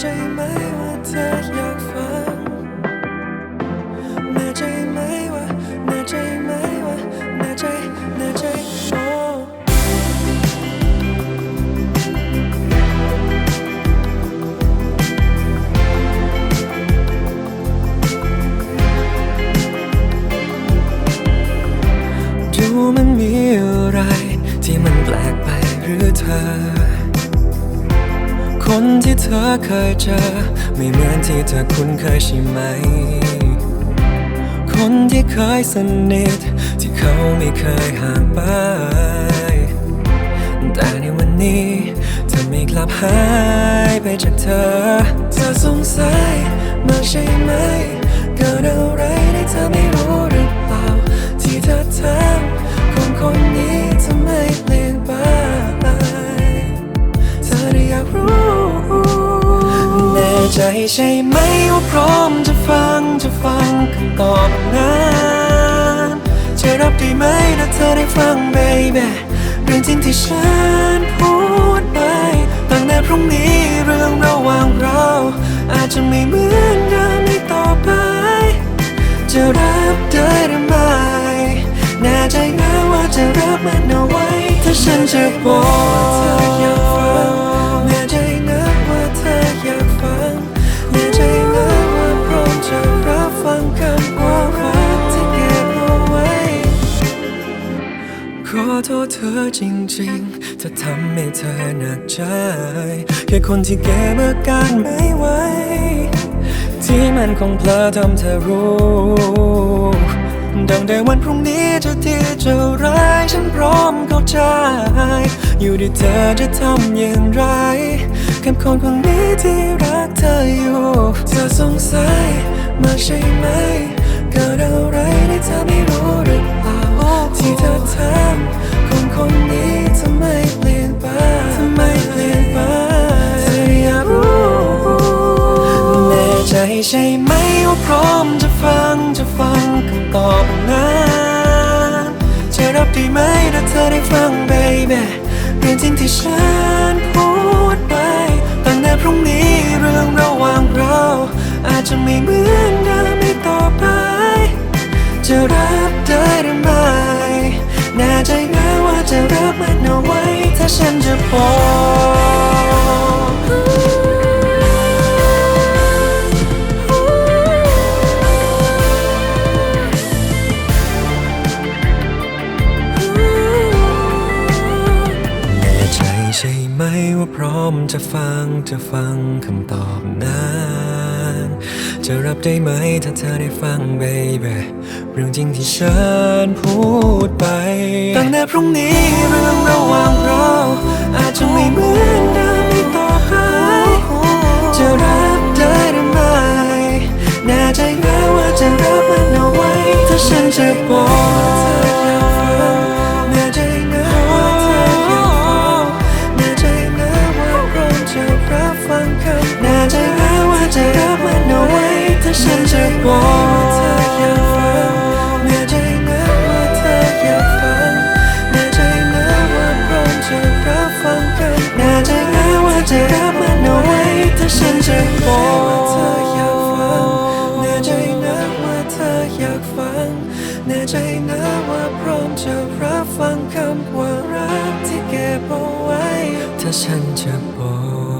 ใจไหมว่าเธออยากฟังแน่ใจไหมว่าแน่ใจไหมว่าแน่ใจแน่ใจโอ้ดูมันมีอะไรที่มันแปลกไปหรือเธอ คนที่เธอเคยเจอ ไม่เหมือนที่เธอคุ้นเคยใช่ไหม คนที่เคยสนิท ที่เขาไม่เคยห่างไป แต่ในวันนี้เธอไม่กลับหายไปจากเธอ เธอสงสัยมากใช่ไหมเกิดอะไร ใจใช่ไหมว่าพร้อมจะฟังจะฟังคำตอบนั้นจะรับได้ไหมถ้าเธอได้ฟัง baby เรื่องจริงที่ฉันพูดไปตั้งแต่พรุ่งนี้เรื่องระหว่างเรา อาจจะไม่เหมือนเดิมอีกต่อไป จะรับได้หรือไม่แน่ใจนะว่าจะรับมันเอาไว้ ถ้าฉันจะบอก เธอจริงๆ ถ้าทำให้เธอหนักใจ แค่คนที่เก็บอาการไม่ไหว ที่มันคงเพลอทำเธอรู้ดังแต่วันพรุ่งนี้จะดีจะร้ายฉันพร้อมเข้าใจ อยู่ที่เธอจะทำอย่างไรกับคนคนนี้ที่รักเธออยู่ เธอสงสัยมาใช่ไหมเกิดอะไรที่เธอไม่รู้หรือเปล่าที่เธอทำ baby เรื่องจริงที่ฉันพูดไปตั้งแต่พรุ่งนี้เรื่องระหว่างเรา อาจจะไม่เหมือนเดิมอีกต่อไป จะรับได้หรือไม่แน่ใจนะว่าจะรับมันเอาไว้ ถ้าฉันจะบอก พร้อมจะฟังจะฟังคำตอบนั้น จะรับได้ไหมถ้าเธอได้ฟัง baby เรื่องจริงที่ฉันพูดไป ตั้งแต่พรุ่งนี้เรื่องระหว่างเรา อาจจะไม่เหมือนเดิม ฉันจะบอกเธออยากฟังแน่ใจนะว่าเธออยากฟังแน่ใจนะว่าพร้อมจะรับฟังคำแน่ใจนะว่าจะรับมันเอาไว้ถ้าฉันจะบอกเธออยากฟังแน่ใจนะว่าเธออยากฟังแน่ใจนะว่าพร้อมจะรับฟังคำว่ารักที่เก็บเอาไว้ถ้าฉันจะบอก